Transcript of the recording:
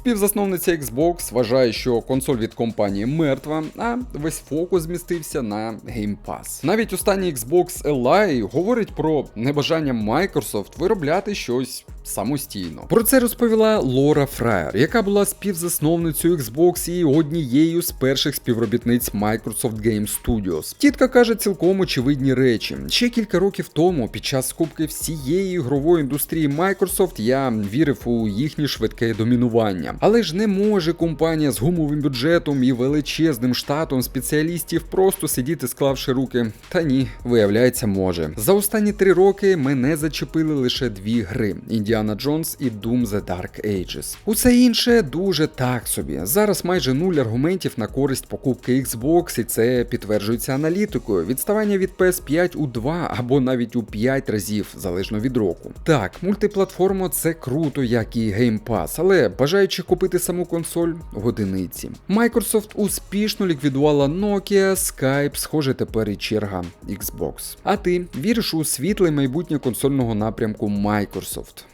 Співзасновниця Xbox вважає, що консоль від компанії мертва, а весь фокус змістився на Game Pass. Навіть останній Xbox Li говорить про небажання Microsoft виробляти щось самостійно. Про це розповіла Лора Фраєр, яка була співзасновницею Xbox і однією з перших співробітниць Microsoft Game Studios. Тітка каже цілком очевидні речі. Ще кілька років тому, під час скупки всієї ігрової індустрії Microsoft, я вірив у їхнє швидке домінування. Але ж не може компанія з гумовим бюджетом і величезним штатом спеціалістів просто сидіти, склавши руки. Та ні, виявляється, може. За останні три роки мене зачепили лише дві гри: Індіана Джонс і Doom The Dark Ages. Усе інше дуже так собі. Зараз майже нуль аргументів на користь покупки Xbox, і це підтверджується аналітикою. Відставання від PS5 у 2 або навіть у 5 разів, залежно від року. Так, мультиплатформа це круто, як і Game Pass, але бажаючи купити саму консоль в одиниці. Microsoft успішно ліквідувала Nokia, Skype, схоже, тепер і черга Xbox. А ти віриш у світле майбутнє консольного напрямку Microsoft?